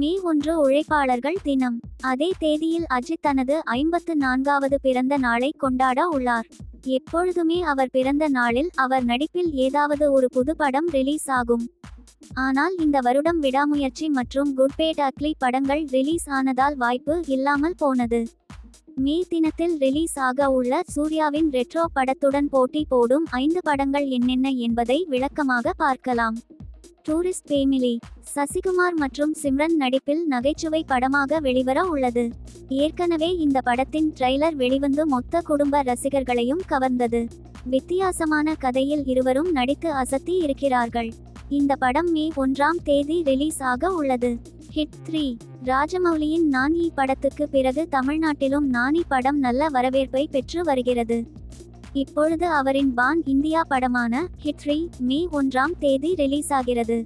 மே ஒன்று உழைப்பாளர்கள் தினம். அதே தேதியில் அஜித் தனது ஐம்பத்து நான்காவது பிறந்த நாளை கொண்டாட உள்ளார். எப்பொழுதுமே அவர் பிறந்த நாளில் அவர் நடிப்பில் ஏதாவது ஒரு புது படம் ரிலீஸ் ஆகும். ஆனால் இந்த வருடம் விடாமுயற்சி மற்றும் குட்பேட் அக்லி படங்கள் ரிலீஸ் ஆனதால் வாய்ப்பு இல்லாமல் போனது. மே தினத்தில் ரிலீஸ் ஆக உள்ள சூர்யாவின் ரெட்ரோ படத்துடன் போட்டி போடும் ஐந்து படங்கள் என்னென்ன என்பதை விளக்கமாக பார்க்கலாம். டூரிஸ்ட் பேமிலி சசிகுமார் மற்றும் சிம்ரன் நடிப்பில் நகைச்சுவை படமாக வெளிவர உள்ளது. ஏற்கனவே இந்த படத்தின் ட்ரெய்லர் வெளிவந்து மொத்த குடும்ப ரசிகர்களையும் கவர்ந்தது. வித்தியாசமான கதையில் இருவரும் நடித்து அசத்தி இருக்கிறார்கள். இந்த படம் மே ஒன்றாம் தேதி ரிலீஸ் ஆக உள்ளது. Hit three. ராஜமௌலியின் நானி படத்துக்கு பிறகு தமிழ்நாட்டிலும் நானி படம் நல்ல வரவேற்பை பெற்று வருகிறது. இப்பொழுது அவரின் பான் இந்தியா படமான ஹிட் மே ஒன்றாம் தேதி ரிலீஸ் ஆகிறது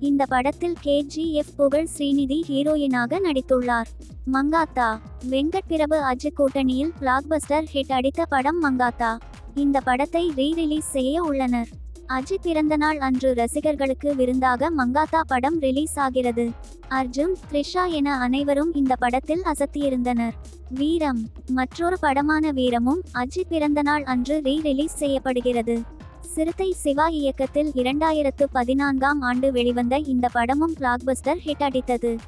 இந்த படத்தில் கேஜிஎஃப் புகழ் ஸ்ரீநிதி ஹீரோயினாக நடித்துள்ளார். மங்காத்தா வெங்கட் பிரபு அஜித் கூட்டணியில் பிளாக்பஸ்டர் ஹிட் அடித்த படம் மங்காத்தா. இந்த படத்தை ரீ ரிலீஸ் செய்ய உள்ளனர். அஜித் பிறந்தநாள் அன்று ரசிகர்களுக்கு விருந்தாக மங்காத்தா படம் ரிலீஸ் ஆகிறது. அர்ஜுன் த்ரிஷா என அனைவரும் இந்த படத்தில் அசத்தியிருந்தனர். வீரம் மற்றொரு படமான வீரமும் அஜித் பிறந்தநாள் அன்று ரீ ரிலீஸ் செய்யப்படுகிறது. சிறுத்தை சிவா இயக்கத்தில் இரண்டாயிரத்து பதினான்காம் ஆண்டு வெளிவந்த இந்த படமும் பிளாக்பஸ்டர் ஹிட் அடித்தது.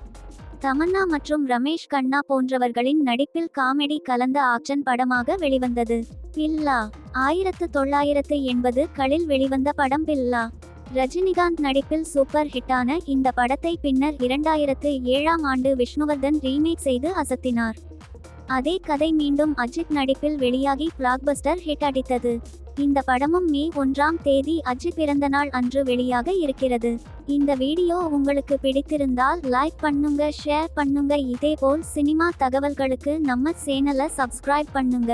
தமன்னா மற்றும் ரமேஷ் கண்ணா போன்றவர்களின் நடிப்பில் காமெடி கலந்த ஆக்ஷன் படமாக வெளிவந்தது. பில்லா ஆயிரத்து தொள்ளாயிரத்து எண்பது களில் வெளிவந்த படம் பில்லா. ரஜினிகாந்த் நடிப்பில் சூப்பர் ஹிட்டான இந்த படத்தை பின்னர் இரண்டாயிரத்து ஏழாம் ஆண்டு விஷ்ணுவர்தன் ரீமேக் செய்து அசத்தினார். அதே கதை மீண்டும் அஜித் நடிப்பில் வெளியாகி பிளாக்பஸ்டர் ஹிட் அடித்தது. இந்த படமும் மே ஒன்றாம் தேதி அஜித் பிறந்த நாள் அன்று வெளியாக இருக்கிறது. இந்த வீடியோ உங்களுக்கு பிடித்திருந்தால் லைக் பண்ணுங்க ஷேர் பண்ணுங்க. இதேபோல் சினிமா தகவல்களுக்கு நம்ம சேனலை சப்ஸ்கிரைப் பண்ணுங்க.